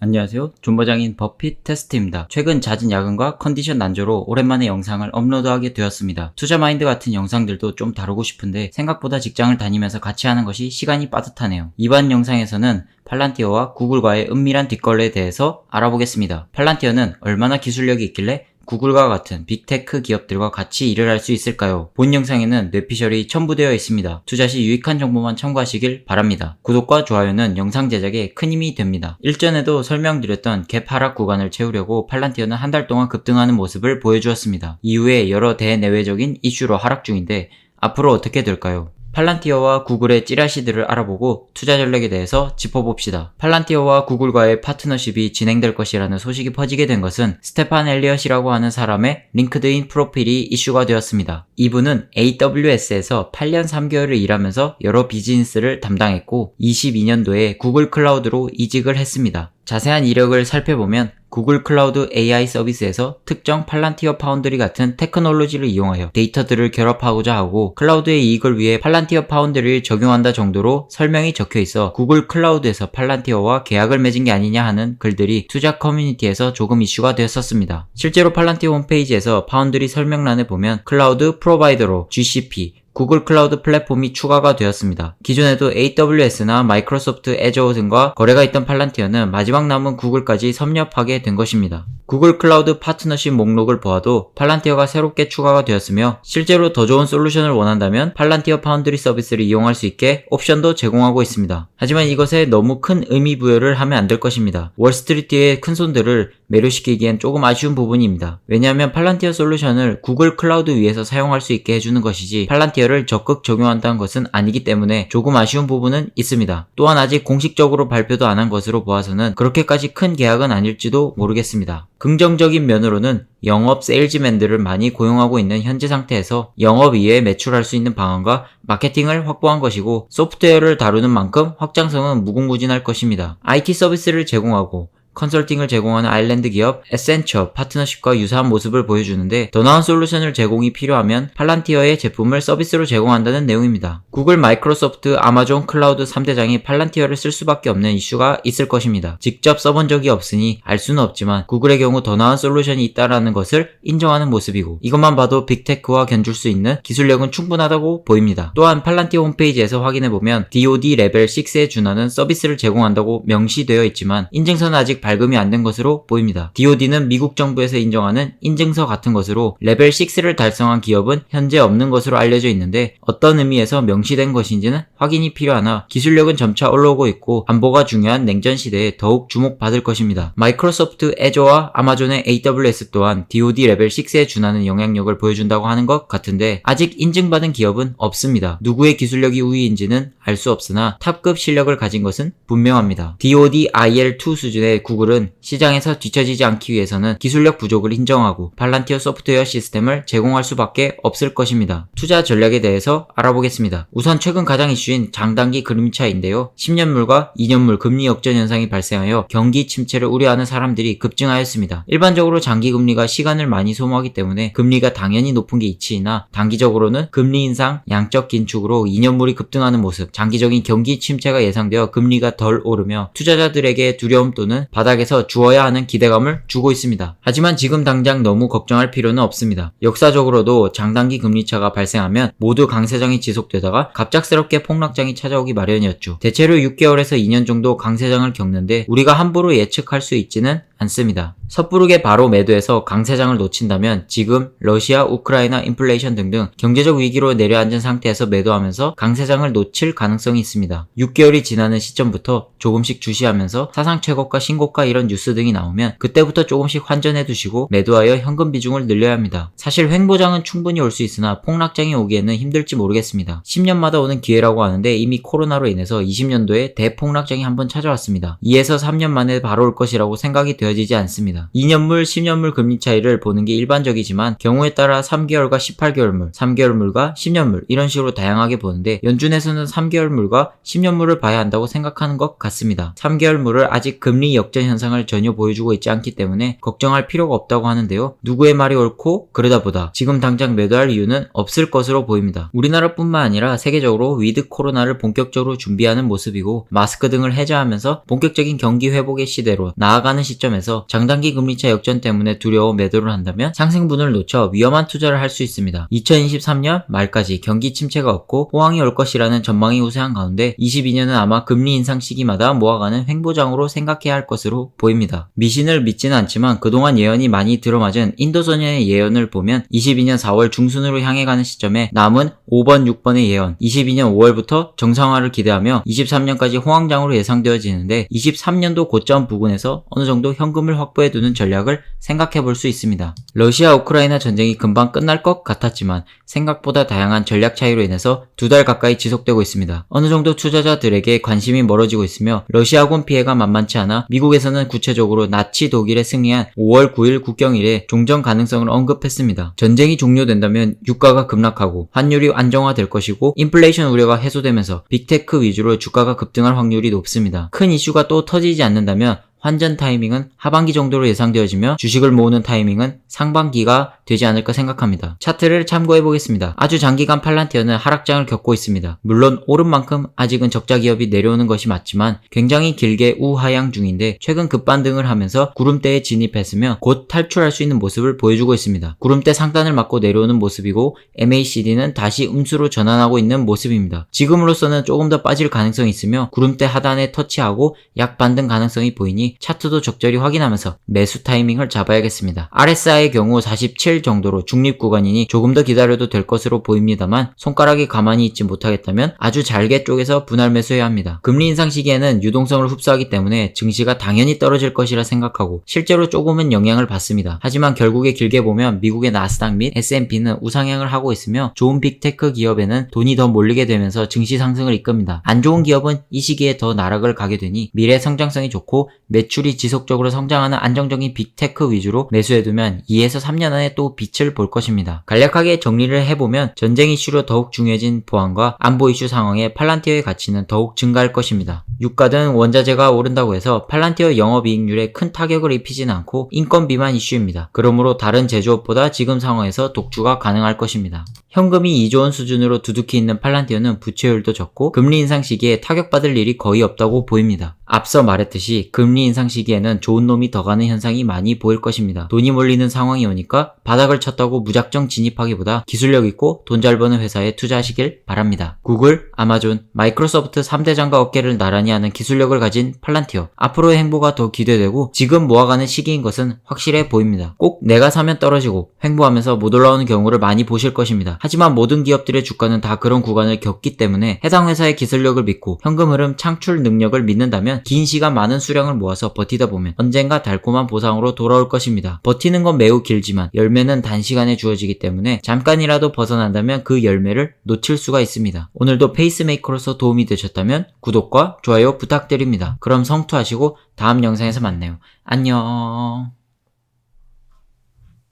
안녕하세요. 존버장인 버핏 테스트입니다. 최근 잦은 야근과 컨디션 난조로 오랜만에 영상을 업로드하게 되었습니다. 투자 마인드 같은 영상들도 좀 다루고 싶은데 생각보다 직장을 다니면서 같이 하는 것이 시간이 빠듯하네요. 이번 영상에서는 팔란티어와 구글과의 은밀한 뒷걸레에 대해서 알아보겠습니다. 팔란티어는 얼마나 기술력이 있길래 구글과 같은 빅테크 기업들과 같이 일을 할 수 있을까요? 본 영상에는 뇌피셜이 첨부되어 있습니다. 투자 시 유익한 정보만 참고하시길 바랍니다. 구독과 좋아요는 영상 제작에 큰 힘이 됩니다. 일전에도 설명드렸던 갭 하락 구간을 채우려고 팔란티어는 한 달 동안 급등하는 모습을 보여주었습니다. 이후에 여러 대내외적인 이슈로 하락 중인데 앞으로 어떻게 될까요? 팔란티어와 구글의 찌라시들을 알아보고 투자 전략에 대해서 짚어봅시다. 팔란티어와 구글과의 파트너십이 진행될 것이라는 소식이 퍼지게 된 것은 스테판 엘리엇이라고 하는 사람의 링크드인 프로필이 이슈가 되었습니다. 이분은 AWS에서 8년 3개월을 일하면서 여러 비즈니스를 담당했고 22년도에 구글 클라우드로 이직을 했습니다. 자세한 이력을 살펴보면 구글 클라우드 AI 서비스에서 특정 팔란티어 파운드리 같은 테크놀로지를 이용하여 데이터들을 결합하고자 하고 클라우드의 이익을 위해 팔란티어 파운드리를 적용한다 정도로 설명이 적혀 있어 구글 클라우드에서 팔란티어와 계약을 맺은 게 아니냐 하는 글들이 투자 커뮤니티에서 조금 이슈가 되었었습니다. 실제로 팔란티어 홈페이지에서 파운드리 설명란에 보면 클라우드 프로바이더로 GCP, 구글 클라우드 플랫폼이 추가가 되었습니다. 기존에도 AWS나 마이크로소프트 애저 등과 거래가 있던 팔란티어는 마지막 남은 구글까지 섭렵하게 된 것입니다. 구글 클라우드 파트너십 목록을 보아도 팔란티어가 새롭게 추가가 되었으며 실제로 더 좋은 솔루션을 원한다면 팔란티어 파운드리 서비스를 이용할 수 있게 옵션도 제공하고 있습니다. 하지만 이것에 너무 큰 의미 부여를 하면 안 될 것입니다. 월스트리트의 큰 손들을 매료시키기엔 조금 아쉬운 부분입니다. 왜냐하면 팔란티어 솔루션을 구글 클라우드 위에서 사용할 수 있게 해주는 것이지 팔란티어 를 적극 적용한다는 것은 아니기 때문에 조금 아쉬운 부분은 있습니다. 또한 아직 공식적으로 발표도 안 한 것으로 보아서는 그렇게까지 큰 계약은 아닐지도 모르겠습니다. 긍정적인 면으로는 영업 세일즈맨들을 많이 고용하고 있는 현재 상태에서 영업 이외에 매출할 수 있는 방안과 마케팅을 확보한 것이고 소프트웨어를 다루는 만큼 확장성은 무궁무진할 것입니다. IT 서비스를 제공하고 컨설팅을 제공하는 아일랜드 기업 에센처 파트너십과 유사한 모습을 보여주는데 더 나은 솔루션을 제공이 필요하면 팔란티어의 제품을 서비스로 제공한다는 내용입니다. 구글, 마이크로소프트, 아마존 클라우드 3대장이 팔란티어를 쓸 수밖에 없는 이슈가 있을 것입니다. 직접 써본 적이 없으니 알 수는 없지만 구글의 경우 더 나은 솔루션이 있다라는 것을 인정하는 모습이고 이것만 봐도 빅테크와 견줄 수 있는 기술력은 충분하다고 보입니다. 또한 팔란티어 홈페이지에서 확인해보면 DoD 레벨 6에 준하는 서비스를 제공한다고 명시되어 있지만 인증서는 아직 발 급이 안 된 것으로 보입니다. DoD는 미국 정부에서 인정하는 인증서 같은 것으로 레벨 6를 달성한 기업은 현재 없는 것으로 알려져 있는데 어떤 의미에서 명시된 것인지는 확인이 필요하나 기술력은 점차 올라오고 있고 안보가 중요한 냉전 시대에 더욱 주목받을 것입니다. 마이크로소프트 애저와 아마존의 AWS 또한 DoD 레벨 6에 준하는 영향력을 보여준다고 하는 것 같은데 아직 인증받은 기업은 없습니다. 누구의 기술력이 우위인지는 알 수 없으나 탑급 실력을 가진 것은 분명합니다. DoD IL2 수준의 구글은 시장에서 뒤처지지 않기 위해서는 기술력 부족을 인정하고 팔란티어 소프트웨어 시스템을 제공할 수밖에 없을 것입니다. 투자 전략에 대해서 알아보겠습니다. 우선 최근 가장 이슈인 장단기 금리차인데요. 10년물과 2년물 금리 역전 현상이 발생하여 경기 침체를 우려하는 사람들이 급증하였습니다. 일반적으로 장기 금리가 시간을 많이 소모하기 때문에 금리가 당연히 높은 게 이치이나 단기적으로는 금리 인상, 양적 긴축으로 2년물이 급등하는 모습, 장기적인 경기 침체가 예상되어 금리가 덜 오르며 투자자들에게 두려움 또는 바닥에서 주어야 하는 기대감을 주고 있습니다. 하지만 지금 당장 너무 걱정할 필요는 없습니다. 역사적으로도 장단기 금리차가 발생하면 모두 강세장이 지속되다가 갑작스럽게 폭락장이 찾아오기 마련이었죠. 대체로 6개월에서 2년 정도 강세장을 겪는데 우리가 함부로 예측할 수 있지는 않습니다. 섣부르게 바로 매도해서 강세장을 놓친다면 지금 러시아, 우크라이나, 인플레이션 등등 경제적 위기로 내려앉은 상태에서 매도하면서 강세장을 놓칠 가능성이 있습니다. 6개월이 지나는 시점부터 조금씩 주시하면서 사상 최고가, 신고가 이런 뉴스 등이 나오면 그때부터 조금씩 환전해 두시고 매도하여 현금 비중을 늘려야 합니다. 사실 횡보장은 충분히 올 수 있으나 폭락장이 오기에는 힘들지 모르겠습니다. 10년마다 오는 기회라고 하는데 이미 코로나로 인해서 20년도에 대폭락장이 한번 찾아왔습니다. 2에서 3년 만에 바로 올 것이라고 생각이 되어 되어지지 않습니다. 2년물, 10년물 금리 차이를 보는 게 일반적이지만 경우에 따라 3개월과 18개월물, 3개월물과 10년물 이런 식으로 다양하게 보는데 연준에서는 3개월물과 10년물을 봐야 한다고 생각하는 것 같습니다. 3개월물을 아직 금리 역전 현상을 전혀 보여주고 있지 않기 때문에 걱정할 필요가 없다고 하는데요. 누구의 말이 옳고 그러다 보다 지금 당장 매도할 이유는 없을 것으로 보입니다. 우리나라뿐만 아니라 세계적으로 위드 코로나를 본격적으로 준비하는 모습이고 마스크 등을 해제하면서 본격적인 경기 회복의 시대로 나아가는 시점에서 장단기 금리차 역전 때문에 두려워 매도를 한다면 상승분을 놓쳐 위험한 투자를 할 수 있습니다. 2023년 말까지 경기 침체가 없고 호황이 올 것이라는 전망이 우세한 가운데 22년은 아마 금리 인상 시기마다 모아가는 횡보장으로 생각해야 할 것으로 보입니다. 미신을 믿지는 않지만 그동안 예언이 많이 들어맞은 인도소년의 예언을 보면 22년 4월 중순으로 향해 가는 시점에 남은 5번, 6번의 예언, 22년 5월부터 정상화를 기대하며 23년까지 호황장으로 예상되어지는데 23년도 고점 부근에서 어느 정도 현금을 확보해 두는 전략을 생각해 볼 수 있습니다. 러시아 우크라이나 전쟁이 금방 끝날 것 같았지만 생각보다 다양한 전략 차이로 인해서 두 달 가까이 지속되고 있습니다. 어느 정도 투자자들에게 관심이 멀어지고 있으며 러시아군 피해가 만만치 않아 미국에서는 구체적으로 나치 독일에 승리한 5월 9일 국경일에 종전 가능성을 언급했습니다. 전쟁이 종료된다면 유가가 급락하고 환율이 안정화될 것이고 인플레이션 우려가 해소되면서 빅테크 위주로 주가가 급등할 확률이 높습니다. 큰 이슈가 또 터지지 않는다면 환전 타이밍은 하반기 정도로 예상되어지며 주식을 모으는 타이밍은 상반기가 되지 않을까 생각합니다. 차트를 참고해 보겠습니다. 아주 장기간 팔란티어는 하락장을 겪고 있습니다. 물론 오른 만큼 아직은 적자 기업이 내려오는 것이 맞지만 굉장히 길게 우하향 중인데 최근 급반등을 하면서 구름대에 진입했으며 곧 탈출할 수 있는 모습을 보여주고 있습니다. 구름대 상단을 맞고 내려오는 모습이고 MACD는 다시 음수로 전환하고 있는 모습입니다. 지금으로서는 조금 더 빠질 가능성이 있으며 구름대 하단에 터치하고 약 반등 가능성이 보이니 차트도 적절히 확인하면서 매수 타이밍을 잡아야겠습니다. RSI의 경우 47 정도로 중립 구간이니 조금 더 기다려도 될 것으로 보입니다만 손가락이 가만히 있지 못하겠다면 아주 잘게 쪼개서 분할 매수해야 합니다. 금리 인상 시기에는 유동성을 흡수하기 때문에 증시가 당연히 떨어질 것이라 생각하고 실제로 조금은 영향을 받습니다. 하지만 결국에 길게 보면 미국의 나스닥 및 S&P는 우상향을 하고 있으며 좋은 빅테크 기업에는 돈이 더 몰리게 되면서 증시 상승을 이끕니다. 안 좋은 기업은 이 시기에 더 나락을 가게 되니 미래 성장성이 좋고 매 출이 지속적으로 성장하는 안정적인 빅테크 위주로 매수해두면 2에서 3년 안에 또 빛을 볼 것입니다. 간략하게 정리를 해보면 전쟁 이슈로 더욱 중요해진 보안과 안보 이슈 상황에 팔란티어의 가치는 더욱 증가할 것입니다. 유가 등 원자재가 오른다고 해서 팔란티어 영업이익률에 큰 타격을 입히지는 않고 인건 비만 이슈입니다. 그러므로 다른 제조업보다 지금 상황에서 독주가 가능할 것입니다. 현금이 2조 원 수준으로 두둑히 있는 팔란티어는 부채율도 적고 금리 인상 시기에 타격받을 일이 거의 없다고 보입니다. 앞서 말했듯이 금리 인상 시기에는 좋은 놈이 더 가는 현상이 많이 보일 것입니다. 돈이 몰리는 상황이 오니까 바닥을 쳤다고 무작정 진입하기보다 기술력 있고 돈 잘 버는 회사에 투자하시길 바랍니다. 구글, 아마존, 마이크로소프트 3대장과 어깨를 나란히 하는 기술력을 가진 팔란티어. 앞으로의 행보가 더 기대되고 지금 모아가는 시기인 것은 확실해 보입니다. 꼭 내가 사면 떨어지고 횡보하면서 못 올라오는 경우를 많이 보실 것입니다. 하지만 모든 기업들의 주가는 다 그런 구간을 겪기 때문에 해당 회사의 기술력을 믿고 현금 흐름 창출 능력을 믿는다면 긴 시간 많은 수량을 모아서 버티다 보면 언젠가 달콤한 보상으로 돌아올 것입니다. 버티는 건 매우 길지만 열매는 단시간에 주어지기 때문에 잠깐이라도 벗어난다면 그 열매를 놓칠 수가 있습니다. 오늘도 페이스메이커로서 도움이 되셨다면 구독과 좋아요 부탁드립니다. 그럼 성투하시고 다음 영상에서 만나요. 안녕.